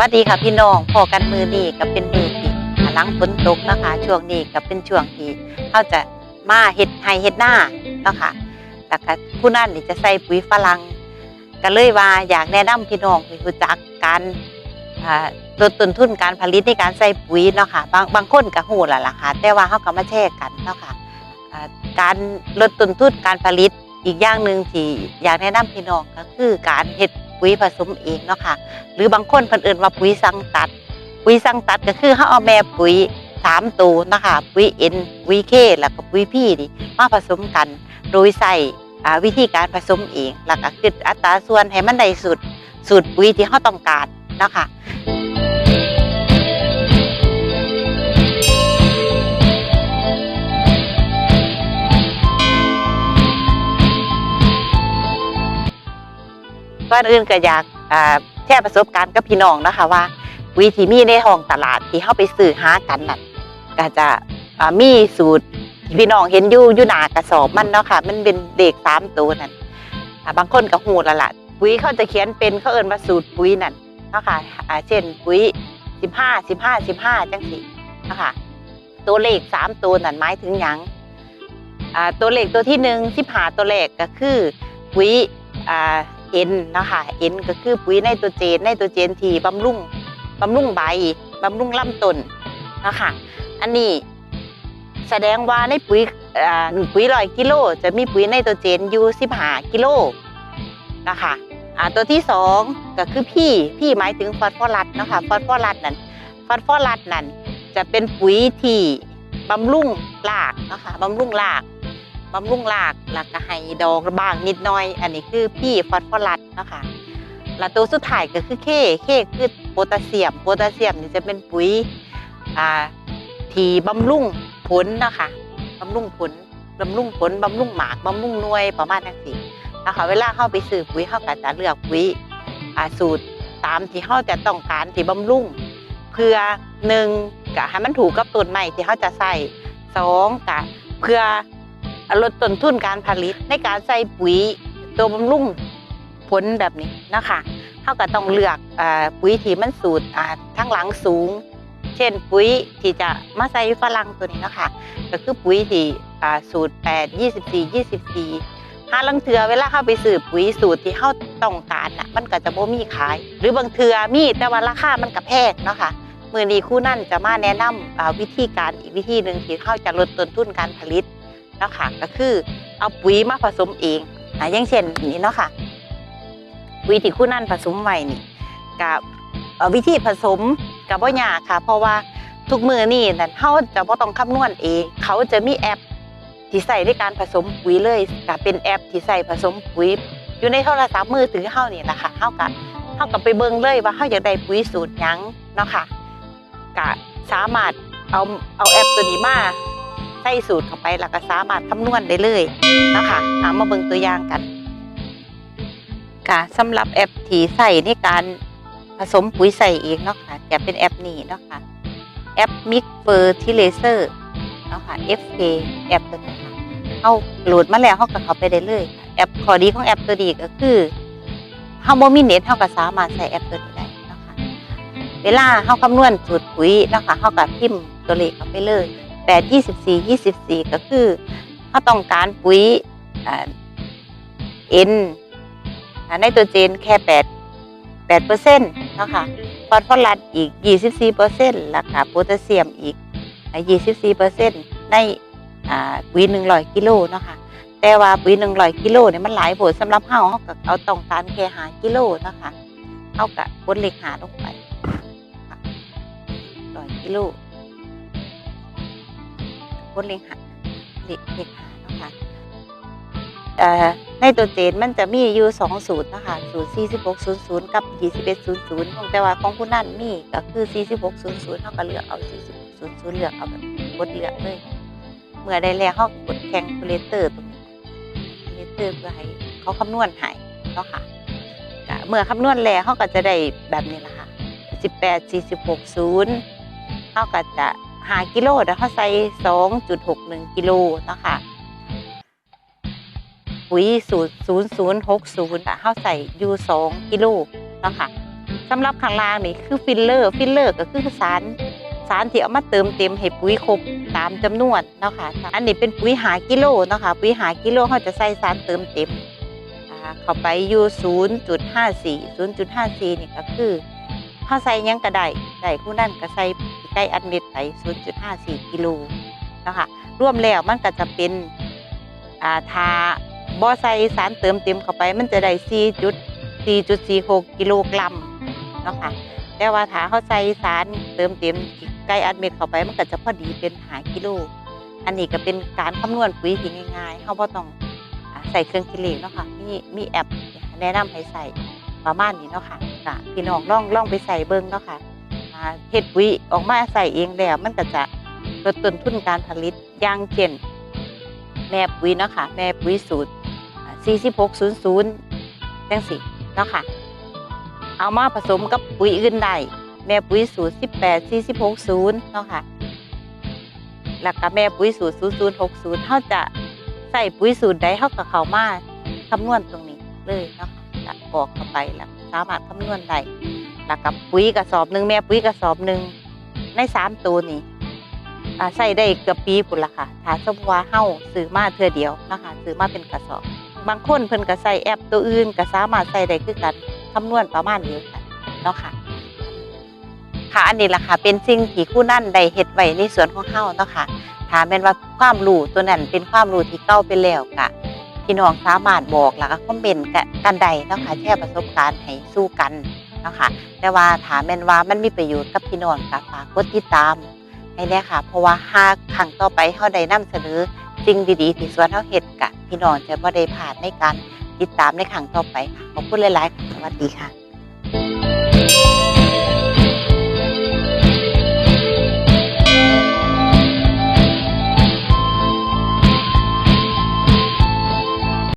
วัสดีค่ะพี่น้องพอกันมือนี้ก็เป็นมือที่หลังฝนตกนะคะช่วงนี้ก็เป็นช่วงที่เขาจะมาเฮ็ดไฮเฮ็ดหน้านะคะแล้วก็ผู้นั้นนี่จะใส่ปุ๋ยฝรั่งก็เลยว่าอยากแนะนำพี่น้องให้รู้จักการลดต้นทุนการผลิตในการใส่ปุ๋ยเนาะค่ะบางบางคนก็ฮู้แล้วล่ะค่ะแต่ว่าเขาก็มาแชร์กันเนาะค่ะอ่าการลดต้นทุนการผลิตอีกอย่างหนึ่งที่อยากแนะนำพี่น้องก็คือการเฮ็ด ปุ๋ยผสมเองเนาะค่ะ หรือบางคนเพิ่นเอิ่นว่าปุ๋ยสังตัด ปุ๋ยสังตัดก็คือเขาเอาแม่ปุ๋ยสามตัวนะคะปุ๋ยเอ็นปุ๋ยเคแล้วก็ปุ๋ยพี่นี่มาผสมกัน โดยใส่วิธีการผสมเอง แล้วก็คิดอัตราส่วนให้มันได้สุดสูตรปุ๋ยที่เขาต้องการนะคะ ก่อนอื่นก็อยากแชร์ประสบการณ์กับพี่น้องนะคะว่าปุ๋ยที่มีในห้องตลาดที่เข้าไปซื้อหากันนั่นก็จะมีสูตรพี่น้องเห็นอยู่อยู่หนากระสอบมันเนาะค่ะ มันเป็นเด็กสามตัวนั่นบางคนก็หูละละปุ๋ยเขาจะเขียนเป็นเขาเอิ้นว่าสูตรปุ๋ยนั่นเนาะค่ะอ่าเช่นปุ๋ยสิบห้าสิบห้าสิบห้าจังสิเนาะค่ะตัวเลขสามตัวนั่นหมายถึงหยังตัวเลขตัวที่หนึ่งสิบห้าตัวเลขก็คือปุ๋ยอ่า เอ็นนะคะเอ็นก็คือปุ๋ยไนโตรเจนไนโตรเจนที่บำรุงบำรุงใบบำรุงลำต้นนะคะอันนี้แสดงว่าในปุ๋ยอ่าปุ๋ยร้อยกิโลจะมีปุ๋ยไนโตรเจนอยู่สิบห้ากิโลนะคะตัวที่สองก็คือพี่พี่หมายถึงฟอสฟอรัสนะคะฟอสฟอรัสนั่นฟอสฟอรัสนั่นจะเป็นปุ๋ยที่บำรุงรากนะคะบำรุงราก บำรุงรากแล้วก็ให้ดอกบางนิดหน่อย อันนี้คือพี่ฟอสฟอรัสนะคะแล้วตัวสุดท้ายก็คือเคเคคือโพแทสเซียมโพแทสเซียมนี่จะเป็นปุ๋ยอ่าที่บำรุงผลนะคะบำรุงผลบำรุงผลบำรุงหมากบำรุงหน่วยประมาณนั้นสินะคะเวลาเข้าไปซื้อปุ๋ยเข้าก็จะเลือกปุ๋ยอ่าสูตรตามที่เขาจะต้องการที่บำรุงเพื่อหนึ่งกะให้มันถูกกับต้นไม้ที่เขาจะใส่สองกะเพื่อ ลดต้นทุนการผลิตในการใส่ปุ๋ยตัวบำรุงผลแบบนี้นะคะเขาก็ต้องเลือกอปุ๋ยที่มันสูตรทั้งหลังสูง เช่นปุ๋ยที่จะมาใส่ฝรั่งตัวนี้นะคะก็คือปุ๋ยที่สูตร 8 24 24ห้าลังเทือเวลาเข้าไปซื้อปุ๋ยสูตรที่เข้าต้องการน่ะมันก็จะบ่มีขาย หรือบางเทือมีแต่ว่าราคามันก็แพงเนาะค่ะมือนี้คู่นั่นจะมาแนะนำวิธีการอีกวิธีหนึ่งที่เข้าจะลดต้นทุนการผลิต เนาะค่ะก็คือเอาปุ๋ยมาผสมเองอ่าอย่างเช่นนี้เนาะค่ะวิธีคู่นั่นผสมไว้นี่กับวิธีผสมกับบ่ยากค่ะ เพราะว่าทุกมือนี่นั่นเขาจะบ่ต้องคำนวณเองเขาจะมีแอปที่ใส่ในการผสมปุ๋ยเลยก็เป็นแอปที่ใส่ผสมปุ๋ยอยู่ในโทรศัพท์มือถือเฮานี่แหละค่ะเฮาก็เฮาก็ไปเบิ่งเลยว่าเฮาอยากได้ปุ๋ยสูตรยังเนาะค่ะก็สามารถเอาเอาแอปตัวนี้มา ใส่สูตรเข้าไปแล้วก็สามารถคำนวณได้เลยนะคะเอามาเบิ่งตัวอย่างกันค่ะสำหรับแอปที่ใส่ในการผสมปุ๋ยใส่เองเนาะค่ะจะเป็นแอปนี้เนาะค่ะแอป Mix Fertilizer เนาะค่ะ FK แอปตัวนี้ค่ะเอาโหลดมาแล้วเขาก็เข้าไปได้เลยแอปข้อดีของแอปตัวนี้ก็คือเฮาบ่มีเน็ตเฮาก็สามารถใส่แอปตัวนี้ได้เนาะค่ะเวลาเฮาคำนวณสูตรปุ๋ยเนาะค่ะเฮาก็พิมพ์ตัวเลขเข้าไปเลย 8 24 24 ก็คือเฮาต้องการปุ๋ยอ่า N อ่าไนโตรเจนแค่ 8 8เปอร์เซ็นต์นะคะฟอสฟอรัสอีก 24เปอร์เซ็นต์แล้วก็โพแทสเซียมอีก 24เปอร์เซ็นต์ในปุ๋ย 100 กิโลเนาะค่ะแต่ว่าปุ๋ย 100 กิโลเนี่ยมันหลายโพดสำหรับเฮาเฮาก็เอาต้องการแค่5กิโลเนาะค่ะเฮาก็กดเลขหาลงไป100กิโล กดเลขหาเลขเลขหาเนาะค่ะเอ่อไนโตรเจนมันจะมีอยู่สองสูตรนะคะสูตร4600กับ2100ของแต่ว่าของผู้นั่นมีก็คือ4600เขาก็เลือกเอา4600เลือกเอาแบบกดเลือกเลย เมื่อได้แล้วเขากดแคลคูลเลเตอร์ตรงนี้คูลเลเตอร์เพื่อให้เขาคำนวณให้เนาะค่ะเมื่อคำนวณแล้วเขาก็จะได้แบบนี้ละค่ะ18 46 0เขาก็จะ หากิโลแต่เขาใส่2.61กิโลนะคะปุ๋ยสูตร0060อะเฮาใส่ยู่2กิโลนะคะสำหรับข้างล่างนี่คือฟิลเลอร์ ฟิลเลอร์ก็คือสารสารที่เอามาเติมเต็มให้ปุ๋ยครบตามจำนวนนะคะอันนี้เป็นปุ๋ยหากิโลนะคะปุ๋ยหากิโลเขาจะใส่สารเติมเต็มเข้าไปอยู่0.54 0.54นี่ก็คือเขาใส่ยังก็ได้ได้ผู้นั่นก็ใส่ ใกล้อันเม็ดไป 0.54 กิโลนะคะรวมแล้วมันก็จะเป็นอ่าทาบ่ใส่สารเติมเต็มเข้าไป มันจะได้ 4 4.46 กิโลกรัมนะคะแต่ว่าถ้าเขาใส่สารเติมเต็มใกล้อัดเม็ดเข้าไปมันก็จะพอดีเป็นหากิโล อันนี้ก็เป็นการคำนวณปุ๋ยที่ง่ายๆเขาบ่ต้องใส่เครื่องคิดเลขเนาะค่ะมีมีแอปแนะนำให้ใส่ประมาณนี้เนาะค่ะพี่น้องลองลองไปใส่เบิ่งเนาะค่ะอ่า เฮ็ดปุ๋ยออกมาใส่เองแล้วมันก็จะลดต้นทุนการผลิตอย่างเช่นแม่ปุ๋ยเนาะค่ะแม่ปุ๋ยสูตร4600จังสิเนาะค่ะ เอามาผสมกับปุ๋ยอื่นได้แม่ปุ๋ยสูตร18 46 0เนาะค่ะแล้วก็แม่ปุ๋ยสูตร0060เฮาจะใส่ปุ๋ยสูตรใดเฮาก็เข้ามาคำนวณตรงนี้เลยเนาะค่ะก็กรอกเข้าไปแล้วสามารถคำนวณได้ แล้วก็ปุ๋ยกระสอบหนึ่งแม่ปุ๋ยกระสอบหนึ่งในสามตัวนี้อ่ใส่ได้เกือบปีพุ่นละค่ะถ้าสมมุติว่าเฮาซื้อมาเทือเดียวนะคะซื้อมาเป็นกระสอบ บางคนเพิ่นก็ใส่แอปตัวอื่นก็สามารถใส่ได้คือกันคำนวณประมาณเดียวกันเนาะค่ะค่ะอันนี้ล่ะค่ะ เป็นสิ่งที่คู่นั่นได้เฮ็ดไว้ในสวนของเฮาเนาะค่ะถ้าแม่นว่าความรู้ตัวนั้นเป็นความรู้ที่เก่าไปแล้วก็พี่น้องสามารถบอกแล้วก็คอมเมนต์กันใดเนาะค่ะแชร์ประสบการณ์ให้สู้กัน เนาะค่ะแต่ว่าถ้าแม่นว่ามันมีประโยชน์กับพี่น้องกับฝากกดติดตามให้แน่ค่ะ เพราะว่าหากครั้งต่อไปเฮาได้นำเสนอสิ่งดีๆที่สวนเฮาเฮ็ดกะพี่น้องจะบ่ได้พลาดในการติดตามในครั้งต่อไปค่ะขอบคุณหลายๆค่ะสวัสดีค่ะ